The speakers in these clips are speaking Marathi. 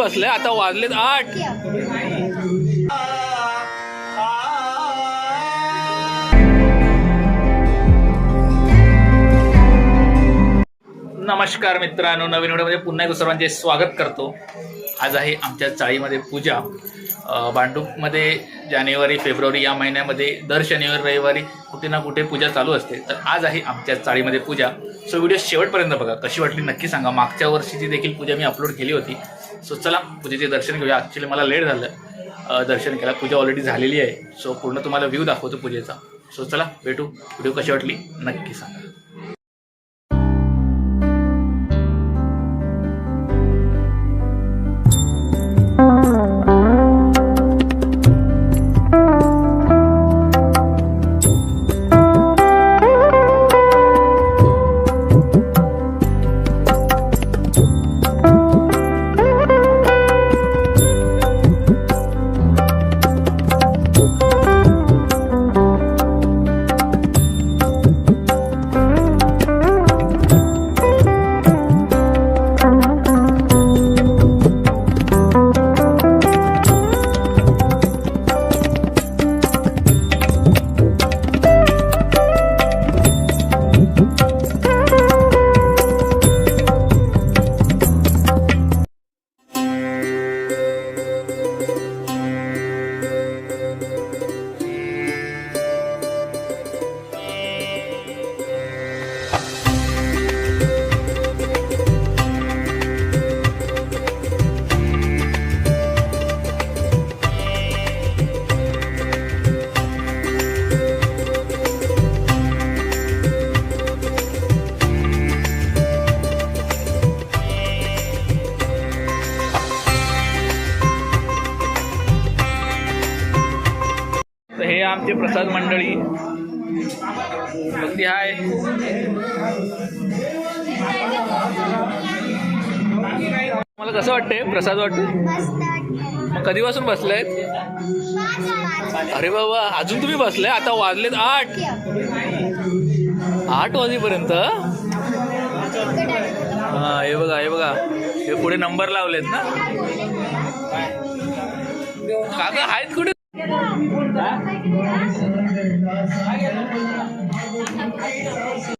बसले आता वाजलेत आठ. नमस्कार मित्रांनो नवीन व्हिडिओमध्ये पुन्हा एकदा सर्वांचे स्वागत करतो. आज आहे आमच्या चाळीमध्ये पूजा. भांडूपमध्ये जानेवारी फेब्रुवारी या महिन्यामध्ये दर शनिवारी रविवारी कुठे ना कुठे पूजा चालू असते. तर आज आहे आमच्या चाळीमध्ये पूजा. सो व्हिडिओ शेवटपर्यंत बघा. कशी वाटली नक्की सांगा. मागच्या वर्षीची देखील पूजा मी अपलोड केली होती. सो चला पूजेचे दर्शन घेऊया. ॲक्च्युली मला लेट झालं. दर्शन केला पूजा ऑलरेडी झालेली आहे. सो पूर्ण तुम्हाला व्ह्यू दाखवतो पूजेचा. सो चला भेटू. व्हिडिओ कशी वाटली? नक्की सांगा. तर हे आमचे प्रसाद मंडळी. भक्ती हाय. मला कसं वाटतंय? प्रसाद वाटतो मग कधीपासून बसलायत अरे बाबा अजून तुम्ही बसलाय आता वाजलेत आठ. आठ वाजेपर्यंत? हा हे बघा हे बघा. हे पुढे नंबर लावलेत ना. काका आहेत कुठे? अरे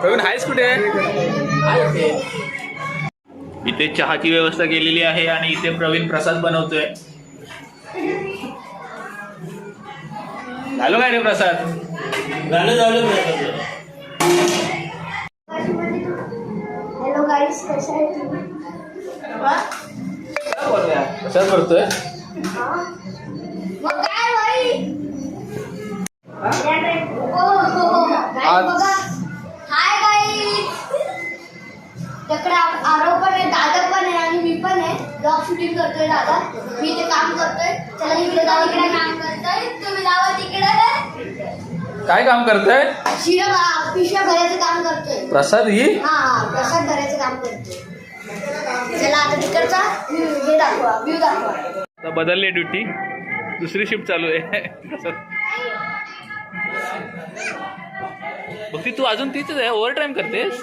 प्रवीण आहेस कुठे इथे चहाची व्यवस्था केलेली आहे आणि इथे प्रवीण प्रसाद बनवतोय. झालो काय रे प्रसाद? झालं झालं प्रसाद. हॅलो गाईस कशा आहे तुम्ही? प्रसाद करतोय हा? हो, हो, हो. आज- शूटिंग करतोय दादा. मी इथे काम करतोय. चला इकडे जाऊ इकडे काम करतोय. तुम्ही जावा तिकडे. काय काम करतोय? शिरा भा- पिशव्या भरायचं काम करतोय. प्रसाद ही? हा प्रसाद भरायचं काम करतोय. चला आता तिकडचा हे दाखवा व्ह्यू दाखवा. आता बदलली ड्युटी दुसरी शिफ्ट चालू आहे. प्रसाद. बघ तू अजून तिथेच आहे? ओव्हर टाइम करतेस?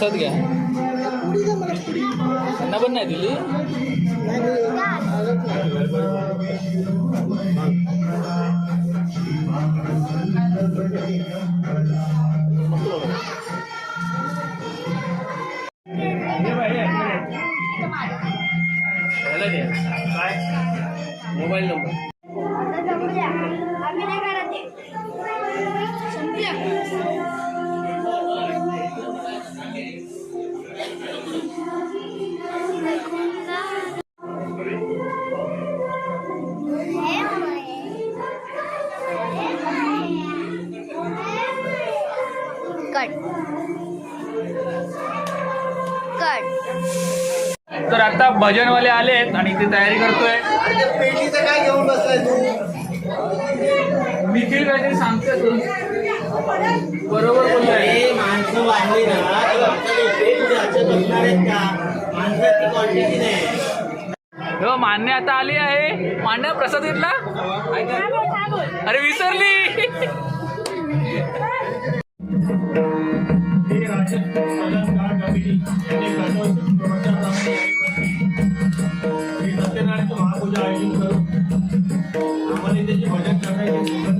तासात घ्या. त्यांना पण नाही दिली? Mobile number. कट. कट. तर आता भजनवाले आलेत आणि ते तयारी करतोय. पेटीचं काय घेऊन बसलाय तू? निखिल काहीतरी सांगतोय तू. बरोबर बोलतोय हे माणसं वाढली ना. तर आमच्या इथे तुझे असे बसणार आहेत का? माणसाची क्वांटिटी नाही हो मान्य आता आली आहे. मान्य प्रसाद घेतला अरे विसरली. हे राज्य कल्याणकार कमिटी यांनी गणपती प्रवचनाप्रमाणे श्री महापूजा आयोजित करून आम्हाला त्याची करण्याची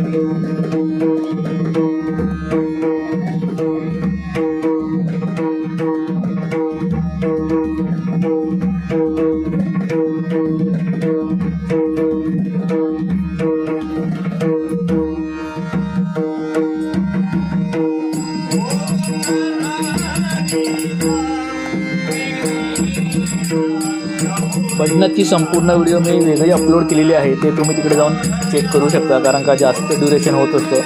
भजनाची संपूर्ण व्हिडिओ मी वेगळी अपलोड केलेली आहे. ते तुम्ही तिकडे जाऊन चेक करू शकता कारण का जास्त ड्युरेशन होत असतं.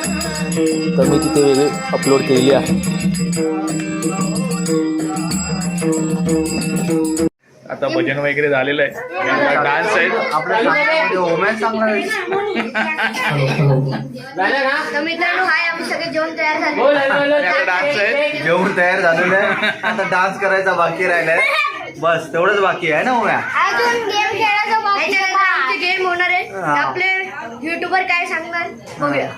तर मी तिथे वेगळी अपलोड केलेली आहे. आता भजन वगैरे झालेलं आहे. डान्स आहे. तर मित्रांनो हाय आम्ही सगळे जेवण तयार झाले डान्स आहे. जेवण तयार झालेलं आहे. आता डान्स करायचा बाकी राहिलाय. बस तेवढंच बाकी आहे ना उम्या अजून गेम खेळायचं बाकी आहे. आमचे गेम होणार आहे हा. आपले युट्यूबर काय सांगणार बघूया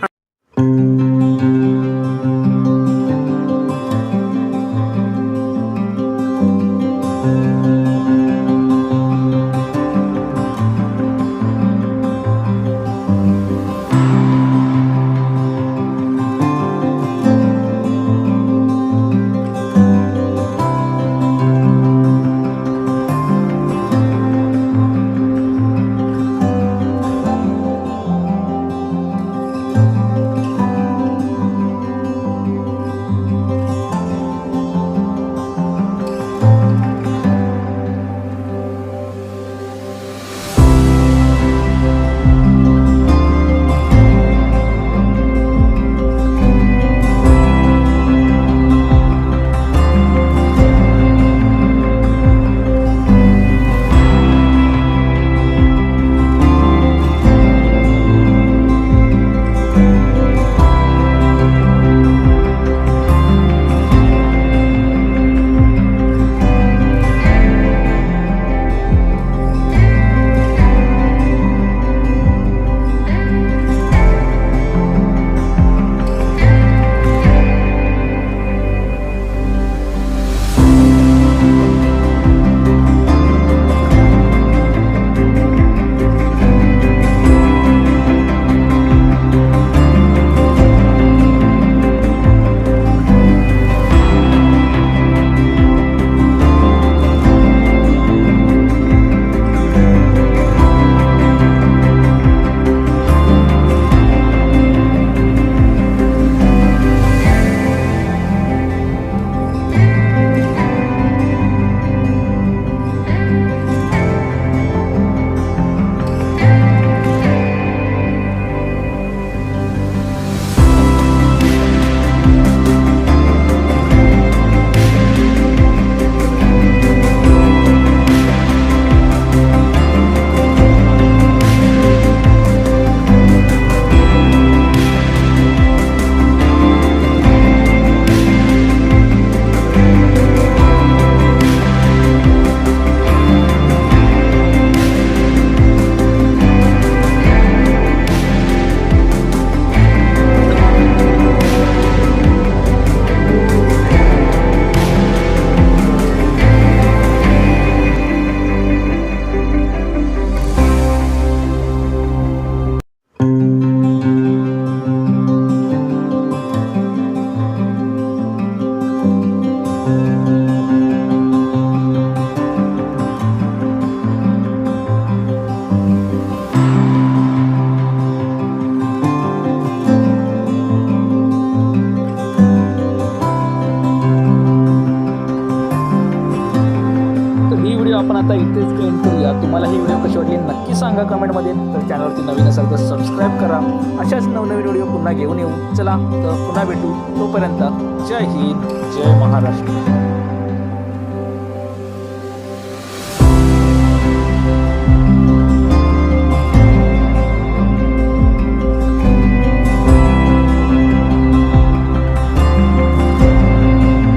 चॅनलवरती तर सबस्क्राईब करा. अशाच नवनवीन व्हिडिओ पुन्हा घेऊन येऊ. चला तर पुन्हा भेटू. तोपर्यंत जय हिंद जय महाराष्ट्र.